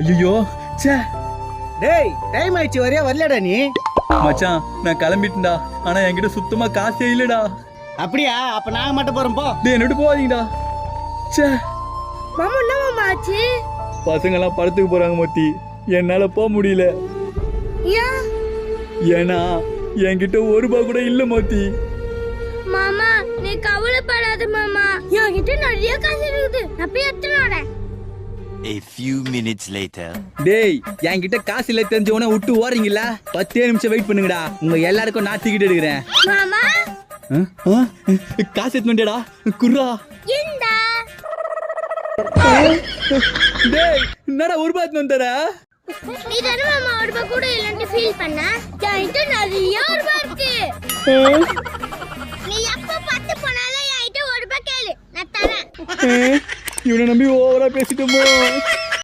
ஐயோ ச்சே. டேய் டைம் ஆயிடுச்சு வரையா வரலடா நீ. மச்சான் நான் கிளம்பிட்டேன்டா. ஆனா என்கிட்ட சுத்தமா காசே இல்லடா. அப்படியா? அப்ப நாங்க மட்டும் போறோம் போ. டேய் என்னோட போகாதீங்கடா. ச்சே. மாமா என்ன மாமா ஆச்சு? பசங்கெல்லாம் படத்துக்கு போறாங்க மொத்தி. என்னால போக முடியல. ஏன்? ஏன்னா என்கிட்ட ஒரு ரூபாய் கூட இல்ல மோத்தி. மாமா நீ கவலைப்படாத மாமா. என்கிட்ட நிறைய காசு இருக்குது. நான் போய் வரேன். A few minutes later. டேய் என்கிட்ட காசு இல்ல தெரிஞ்சவன விட்டு ஓடுறீங்களா பத்தே நிமிஷம் வெயிட் பண்ணுங்கடா. உங்க எல்லாருக்கும் நான் டிக்கெட் எடுக்கிறேன். மாமா? காசு எடுத்து வண்டியாடா குர்ரா. இந்தா. டேய் என்னடா ஒரு எடுத்து வந்தற நீ தானே மாமா ஒரு ரூபாய் கூட இல்லைன்னு ஃபீல் பண்ண? என்கிட்ட நிறைய ஒரு ரூபாய் இருக்கு. நீ எப்ப பத்து போனாலும் என்கிட்ட ஒரு ரூபாய் கேளு. நான் தரேன். இவனை நம்பி ஓவரா பேசிட்டோமோ?